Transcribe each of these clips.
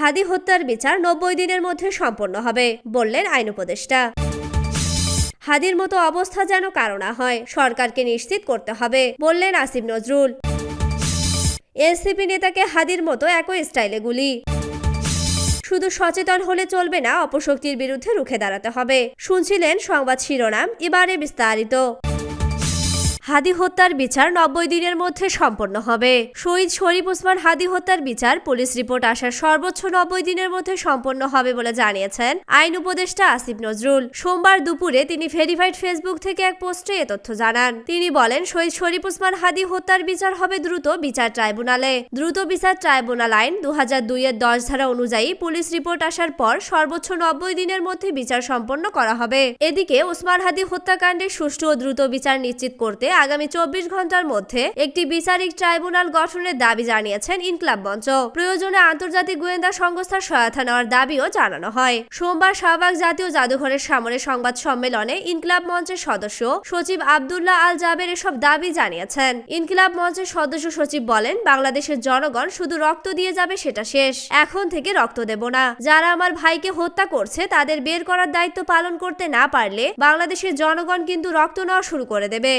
হাদি হত্যার বিচার নব্বই দিনের মধ্যে সম্পন্ন হবে, বললেন আইন উপদেষ্টা। হাদির মতো অবস্থা যেন কারও না হয়, সরকারকে নিশ্চিত করতে হবে, বললেন আসিফ নজরুল। এনসিপি নেতাকে হাদির মতো একই স্টাইলে গুলি। শুধু সচেতন হলে চলবে না, অপশক্তির বিরুদ্ধে রুখে দাঁড়াতে হবে, শুনছিলেন সংবাদ শিরোনাম, এবারে বিস্তারিত। হাদি হত্যার বিচার নব্বই দিনের মধ্যে সম্পন্ন হবে। শহীদ শরীফ ওসমান হাদি হত্যার বিচার পুলিশ রিপোর্ট আসার সর্বোচ্চ নব্বই দিনের মধ্যে সম্পন্ন হবে বলে জানিয়েছেন আইন উপদেষ্টা আসিফ নজরুল। সোমবার দুপুরে তিনি ভেরিফাইড ফেসবুক থেকে এক পোস্টে এ তথ্য জানান। তিনি বলেন, শহীদ শরীফ ওসমান হাদি হত্যার বিচার হবে দ্রুত বিচার ট্রাইব্যুনালে। দ্রুত বিচার ট্রাইব্যুনাল আইন দু হাজার দুইয়ের দশ ধারা অনুযায়ী পুলিশ রিপোর্ট আসার পর সর্বোচ্চ নব্বই দিনের মধ্যে বিচার সম্পন্ন করা হবে। এদিকে ওসমান হাদি হত্যাকাণ্ডের সুষ্ঠু ও দ্রুত বিচার নিশ্চিত করতে আগামী চব্বিশ ঘণ্টার মধ্যে একটি বিচারিক ট্রাইব্যুনাল গঠনের দাবি জানিয়েছেন ইনকলাব মঞ্চ। প্রয়োজনে আন্তর্জাতিক গোয়েন্দা সংস্থার সহায়তা নেওয়ার দাবিও জানানো হয়। সোমবার শাহবাগ জাতীয় জাদুঘরের সামনে সংবাদ সম্মেলনে ইনকলাব মঞ্চের সদস্য সচিব আবদুল্লাহ আল জাবের এসব দাবি জানিয়েছেন। ইনকিলাব মঞ্চের সদস্য সচিব বলেন, বাংলাদেশের জনগণ শুধু রক্ত দিয়ে যাবে সেটা শেষ। এখন থেকে রক্ত দেব না। যারা আমার ভাইকে হত্যা করছে, তাদের বের করার দায়িত্ব পালন করতে না পারলে বাংলাদেশের জনগণ কিন্তু রক্ত নেওয়া শুরু করে দেবে।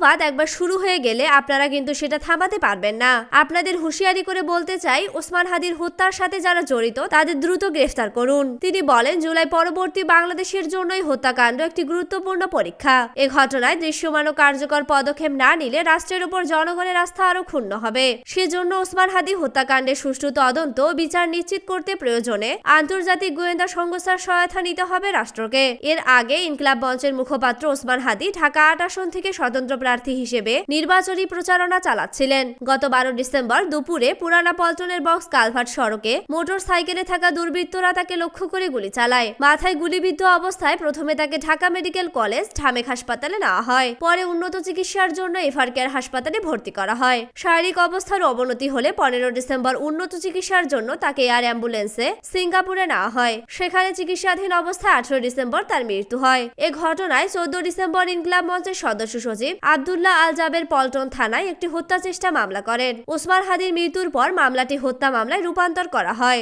রক্তপাত একবার শুরু হয়ে গেলে আপনারা কিন্তু সেটা থামাতে পারবেন না। আপনাদের হুঁশিয়ারি করে বলতে চাই, ওসমান হাদির হত্যার সাথে যারা জড়িত, তাদের দ্রুত গ্রেফতার করুন। তিনি বলেন, জুলাই পরবর্তী বাংলাদেশের জন্যই হত্যাকাণ্ড একটি গুরুত্বপূর্ণ পরীক্ষা। এ ঘটনায় দৃশ্যমান ও কার্যকর পদক্ষেপ না নিলে রাষ্ট্রের উপর জনগণের আস্থা আরও ক্ষুণ্ণ হবে। সেজন্য ওসমান হাদি হত্যাকাণ্ডের সুষ্ঠু তদন্ত বিচার নিশ্চিত করতে প্রয়োজনে আন্তর্জাতিক গোয়েন্দা সংস্থার সহায়তা নিতে হবে রাষ্ট্রকে। এর আগে ইনকলাব মঞ্চের মুখপাত্র ওসমান হাদি ঢাকা আট আসন থেকে স্বতন্ত্র প্রার্থী হিসেবে নির্বাচনী প্রচারণা চালাচ্ছিলেন। গত বারো ডিসেম্বর দুপুরে পুরানা পল্টনের বক্স কালভার্ট সড়কে মোটর সাইকেলে থাকা দুর্বৃত্তরা তাকে লক্ষ্য করে গুলি চালায়। মাথায় গুলিবিদ্ধ অবস্থায় প্রথমে তাকে ঢাকা মেডিকেল কলেজ, ঢামেক হাসপাতালে নেওয়া হয়। পরে উন্নত চিকিৎসার জন্য এফআর কেয়ার হাসপাতালে ভর্তি করা হয়। শারীরিক অবস্থার অবনতি হলে পনেরো ডিসেম্বর উন্নত চিকিৎসার জন্য তাকে এয়ার অ্যাম্বুলেন্সে সিঙ্গাপুরে নেওয়া হয়। সেখানে চিকিৎসাধীন অবস্থায় আঠারো ডিসেম্বর তার মৃত্যু হয়। এ ঘটনায় চোদ্দ ডিসেম্বর ইনকলাব মঞ্চের সদস্য সচিব আবদুল্লাহ আল জাবের পল্টন থানায় একটি হত্যা চেষ্টা মামলা করেন। ওসমান হাদির মৃত্যুর পর মামলাটি হত্যা মামলায় রূপান্তর করা হয়।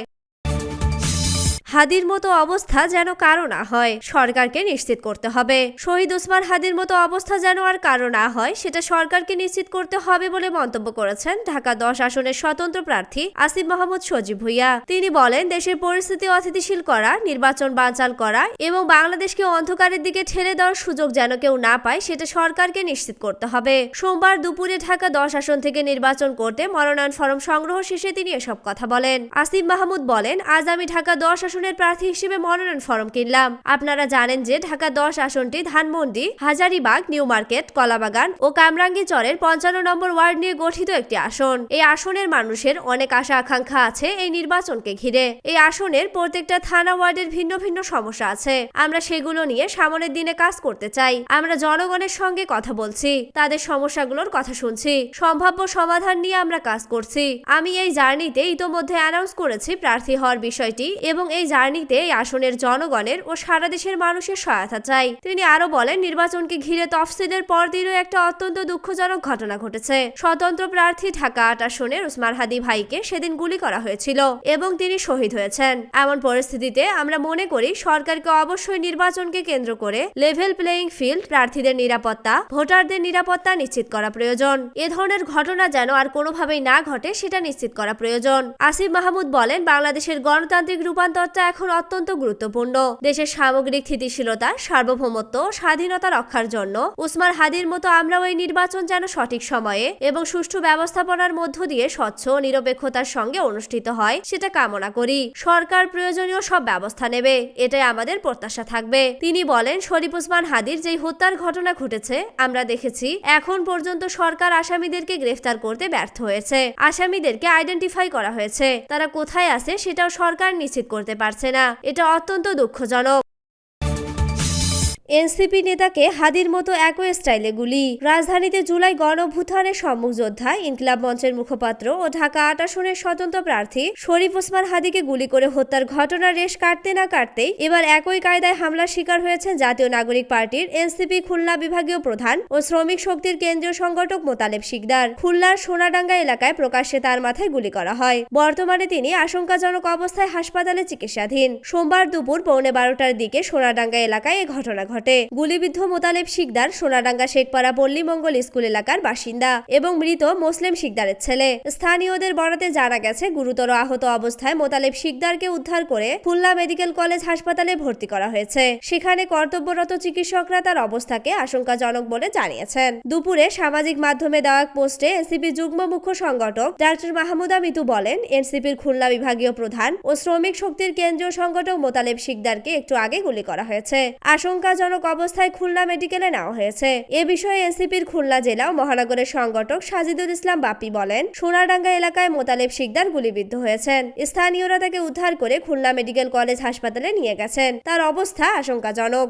হাদির মতো অবস্থা যেন কারও না হয়, সরকারকে নিশ্চিত করতে হবে। শহীদ ওসমান হাদির মতো অবস্থা যেন আর কারও না হয়, সেটা সরকারকে নিশ্চিত করতে হবে বলে মন্তব্য করেছেন ঢাকা দশ আসনের স্বতন্ত্র প্রার্থী আসিফ মাহমুদ সজীব ভুইয়া। তিনি বলেন, দেশের পরিস্থিতি অস্থিতিশীল করা, নির্বাচন বানচাল করা এবং বাংলাদেশকে অন্ধকারের দিকে ঠেলে দেওয়ার সুযোগ যেন কেউ না পায়, সেটা সরকারকে নিশ্চিত করতে হবে। সোমবার দুপুরে ঢাকা দশ আসন থেকে নির্বাচন করতে মনোনয়ন ফরম সংগ্রহ শেষে তিনি এসব কথা বলেন। আসিফ মাহমুদ বলেন, আজ আমি ঢাকা দশ আসনের প্রার্থী হিসেবে মনোনয়ন ফরম কিনলাম। আপনারা জানেন যে ঢাকা দশ আসনটি ধানমন্ডি, হাজারিবাগ, নিউ মার্কেট, কলাবাগান ও কামরাঙ্গি চরের পঞ্চান্ন নম্বর ওয়ার্ড নিয়ে গঠিত একটি আসন। এই আসনের মানুষের অনেক আশা আকাঙ্ক্ষা আছে এই নির্বাচনকে ঘিরে। এই আসনের প্রত্যেকটা থানা ওয়ার্ডের ভিন্ন ভিন্ন সমস্যা আছে। আমরা সেগুলো নিয়ে সামনের দিনে কাজ করতে চাই। আমরা জনগণের সঙ্গে কথা বলছি, তাদের সমস্যাগুলোর কথা শুনছি, সম্ভাব্য সমাধান নিয়ে আমরা কাজ করছি। আমি এই জার্নিতে ইতোমধ্যে অ্যানাউন্স করেছি প্রার্থী হওয়ার বিষয়টি এবং এই জার্নিতে এই আসনের জনগণের ও সারা দেশের মানুষের সহায়তা চাই। তিনি আরও বলেন, নির্বাচনকে ঘিরে তফসিলের পরদিনও একটা অত্যন্ত দুঃখজনক ঘটনা ঘটেছে। স্বতন্ত্র প্রার্থী ঢাকা আট আসনের উসমান হাদি ভাইকে সেদিন গুলি করা হয়েছিল এবং তিনি শহীদ হয়েছেন। এমন পরিস্থিতিতে আমরা মনে করি, সরকারকে অবশ্যই নির্বাচনকে কেন্দ্র করে লেভেল প্লেয়িং ফিল্ড প্রার্থীদের নিরাপত্তা, ভোটারদের নিরাপত্তা নিশ্চিত করা প্রয়োজন। এ ধরনের ঘটনা যেন আর কোনোভাবেই না ঘটে, সেটা নিশ্চিত করা প্রয়োজন। আসিফ মাহমুদ বলেন, বাংলাদেশের গণতান্ত্রিক রূপান্তরটা এখন অত্যন্ত গুরুত্বপূর্ণ। দেশের সামগ্রিক স্থিতিশীলতা, সার্বভৌমত্ব, স্বাধীনতা রক্ষার জন্য উসমান হাদির মতো আমরাও এই নির্বাচন যেন সঠিক সময়ে এবং সুষ্ঠু ব্যবস্থাপনার মধ্য দিয়ে স্বচ্ছ, নিরপেক্ষতার সঙ্গে অনুষ্ঠিত হয়, সেটা কামনা করি। সরকার প্রয়োজনীয় সব ব্যবস্থা নেবে, এটাই আমাদের প্রত্যাশা থাকবে। তিনি বলেন, শরীফ উসমান হাদির যেই হত্যার ঘটনা ঘটেছে, আমরা দেখেছি, এখন পর্যন্ত সরকার আসামিদেরকে গ্রেফতার করতে ব্যর্থ হয়েছে। আসামিদেরকে আইডেন্টিফাই করা হয়েছে। তারা কোথায় আছে সেটাও সরকার নিশ্চিত করতে পারছে না। এটা অত্যন্ত দুঃখজনক। এনসিপি নেতাকে হাদির মতো একই স্টাইলে গুলি। রাজধানীতে জুলাই গণভূথানের সম্মুখ যোদ্ধা ইনকিলাব মঞ্চের মুখপাত্র ও ঢাকা আট আসনের স্বতন্ত্র প্রার্থী শরীফ ওসমান হাদিকে গুলি করে হত্যার ঘটনার রেশ কাটতে না কাটতেই এবার একই কায়দায় হামলার শিকার হয়েছেন জাতীয় নাগরিক পার্টির এনসিপি খুলনা বিভাগীয় প্রধান ও শ্রমিক শক্তির কেন্দ্রীয় সংগঠক মোতালেব শিকদার। খুলনার সোনাডাঙ্গা এলাকায় প্রকাশ্যে তার মাথায় গুলি করা হয়। বর্তমানে তিনি আশঙ্কাজনক অবস্থায় হাসপাতালে চিকিৎসাধীন। সোমবার দুপুর পৌনে বারোটার দিকে সোনাডাঙ্গা এলাকায় এ ঘটনা ঘটে। গুলিবিদ্ধ মোতালেব শিকদার সোনাডাঙ্গা শেখপাড়া পল্লী মঙ্গল স্কুল এলাকার বাসিন্দা এবং মৃত মুসলিম শিকদারের ছেলে। স্থানীয়দের বরাতে জানা গেছে, গুরুতর আহত অবস্থায় মোতালেব শিকদারকে উদ্ধার করে খুলনা মেডিকেল কলেজ হাসপাতালে ভর্তি করা হয়েছে। সেখানে কর্তব্যরত চিকিৎসকরা তার অবস্থাকে আশঙ্কাজনক বলে জানিয়েছেন। দুপুরে সামাজিক মাধ্যমে দেওয়া পোস্টে এনসিপি যুগ্ম মুখ্য সংগঠক ডাক্তার মাহমুদা মিতু বলেন, এনসিপির খুলনা বিভাগীয় প্রধান ও শ্রমিক শক্তির কেন্দ্রীয় সংগঠক মোতালেব শিকদারকে একটু আগে গুলি করা হয়েছে। আশঙ্কাজনক অবস্থায় খুলনা মেডিকেলে নেওয়া হয়েছে। এ বিষয়ে এনসিপির খুলনা জেলা ও মহানগরের সংগঠক সাজিদুল ইসলাম বাপি বলেন সোনাডাঙ্গা এলাকায় মোতালেব শিকদার গুলিবিদ্ধ হয়েছেন। স্থানীয়রা তাকে উদ্ধার করে খুলনা মেডিকেল কলেজ হাসপাতালে নিয়ে গেছেন। তার অবস্থা আশঙ্কাজনক।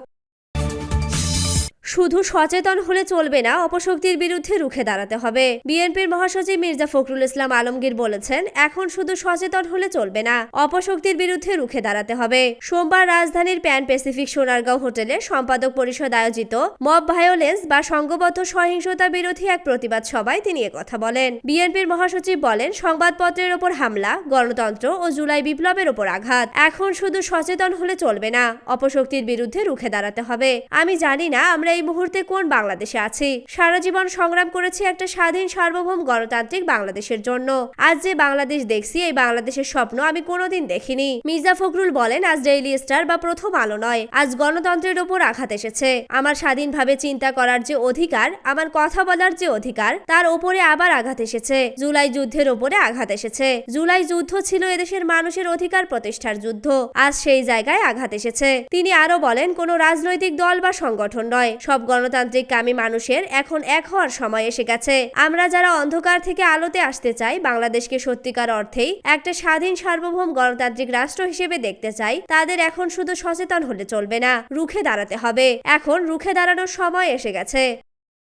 শুধু সচেতন হলে চলবে না, অপশক্তির বিরুদ্ধে রুখে দাঁড়াতে হবে। বিএনপির মহাসচিব মির্জা ফখরুল ইসলাম আলমগীর বলেছেন, এখন শুধু সচেতন হলে চলবে না, অপশক্তির বিরুদ্ধে রুখে দাঁড়াতে হবে। সোমবার রাজধানীর প্যান প্যাসিফিক সোনারগাঁও হোটেলে সম্পাদক পরিষদ আয়োজিত মব ভায়োলেন্স বা সংঘবদ্ধ সহিংসতা বিরোধী এক প্রতিবাদ সভায় তিনি কথা বলেন। বিএনপির মহাসচিব বলেন, সংবাদপত্রের ওপর হামলা, গণতন্ত্র ও জুলাই বিপ্লবের ওপর আঘাত, এখন শুধু সচেতন হলে চলবে না, অপশক্তির বিরুদ্ধে রুখে দাঁড়াতে হবে। আমি জানি না, আমরা এই মুহূর্তে কোন বাংলাদেশে আছি? সারা জীবন সংগ্রাম করেছি একটা স্বাধীন, সার্বভৌম গণতান্ত্রিক বাংলাদেশের জন্য। আজ যে বাংলাদেশ দেখছি, এই বাংলাদেশের স্বপ্ন আমি কোনোদিন দেখিনি। মির্জা ফখরুল বলেন, আজ ডেইলি স্টার বা প্রথম আলো নয়, আজ গণতন্ত্রের ওপর আঘাত এসেছে। আমার স্বাধীনভাবে চিন্তা করার যে অধিকার, আমার কথা বলার যে অধিকার, তার ওপরে আবার আঘাত এসেছে। জুলাই যুদ্ধের ওপরে আঘাত এসেছে। জুলাই যুদ্ধ ছিল এদেশের মানুষের অধিকার প্রতিষ্ঠার যুদ্ধ। আজ সেই জায়গায় আঘাত এসেছে। তিনি আরও বলেন, কোনো রাজনৈতিক দল বা সংগঠন নয় সব গণতান্ত্রিক কামী মানুষের এখন এক হওয়ার সময় এসে গেছে। আমরা যারা অন্ধকার থেকে আলোতে আসতে চাই, বাংলাদেশকে সত্যিকার অর্থেই একটা স্বাধীন সার্বভৌম গণতান্ত্রিক রাষ্ট্র হিসেবে দেখতে চাই, তাদের এখন শুধু সচেতন হলে চলবে না, রুখে দাঁড়াতে হবে। এখন রুখে দাঁড়ানোর সময় এসে গেছে।